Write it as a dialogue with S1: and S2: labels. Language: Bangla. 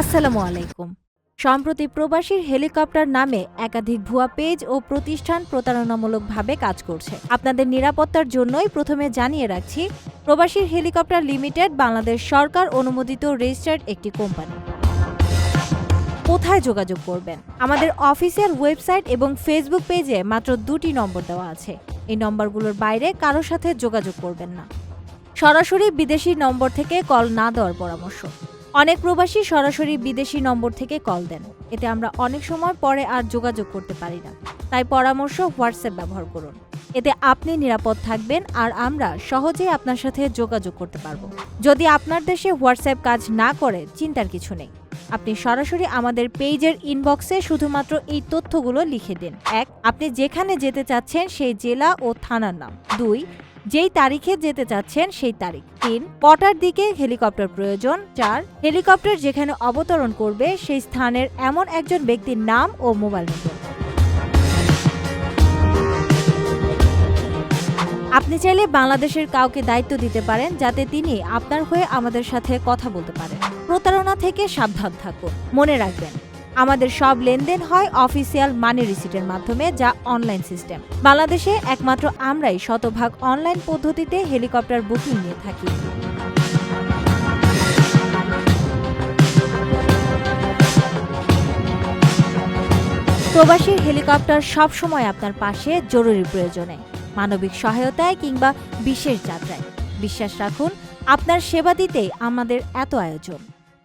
S1: আসসালামু আলাইকুম। সম্প্রতি প্রবাসীর হেলিকপ্টার নামে একাধিক ভুয়া পেজ ও প্রতিষ্ঠান প্রতারণামূলকভাবে কাজ করছে। আপনাদের নিরাপত্তার জন্যই প্রথমে জানিয়ে রাখছি, প্রবাসীর হেলিকপ্টার লিমিটেড বাংলাদেশ সরকার অনুমোদিত রেজিস্টার্ড একটি কোম্পানি। কোথায় যোগাযোগ করবেন? আমাদের অফিসিয়াল ওয়েবসাইট এবং ফেসবুক পেজে মাত্র দুটি নম্বর দেওয়া আছে। এই নম্বরগুলোর বাইরে কারোর সাথে যোগাযোগ করবেন না। সরাসরি বিদেশি নম্বর থেকে কল না দেওয়ার পরামর্শ। অনেক প্রবাসী সরাসরি বিদেশি নম্বর থেকে কল দেন। এতে আমরা অনেক সময় পরে আর যোগাযোগ করতে পারি না। তাই পরামর্শ হোয়াটসঅ্যাপ ব্যবহার করুন। এতে আপনি নিরাপদ থাকবেন আর আমরা সহজেই আপনার সাথে যোগাযোগ করতে পারব। যদি আপনার দেশে হোয়াটসঅ্যাপ কাজ না করে, চিন্তার কিছু নেই। আপনি সরাসরি আমাদের পেজের ইনবক্সে শুধুমাত্র এই তথ্যগুলো লিখে দিন। এক, আপনি যেখানে যেতে চাচ্ছেন সেই জেলা ও থানার নাম। দুই যেই তারিখে যেতে চাচ্ছেন সেই তারিখ। তিন কটার দিকে হেলিকপ্টার প্রয়োজন। চার, হেলিকপ্টার যেখানে অবতরণ করবে সেই স্থানের এমন একজন ব্যক্তির নাম ও মোবাইল নম্বর। আপনি চাইলে বাংলাদেশের কাউকে দায়িত্ব দিতে পারেন যাতে তিনি আপনার হয়ে আমাদের সাথে কথা বলতে পারেন। প্রতারণা থেকে সাবধান থাকুন। মনে রাখবেন আমাদের সব লেনদেন হয় অফিসিয়াল মানি রিসিটের মাধ্যমে যা অনলাইন সিস্টেম। বাংলাদেশে একমাত্র আমরাই শতভাগ অনলাইন পদ্ধতিতে হেলিকপ্টার বুকিং নিয়ে থাকি। প্রবাসী হেলিকপ্টার সব সময় আপনার পাশে জরুরি প্রয়োজনে, মানবিক সহায়তায় কিংবা বিশেষ যাত্রায়। বিশ্বাস রাখুন, আপনার সেবা দিতেই আমাদের এত আয়োজন।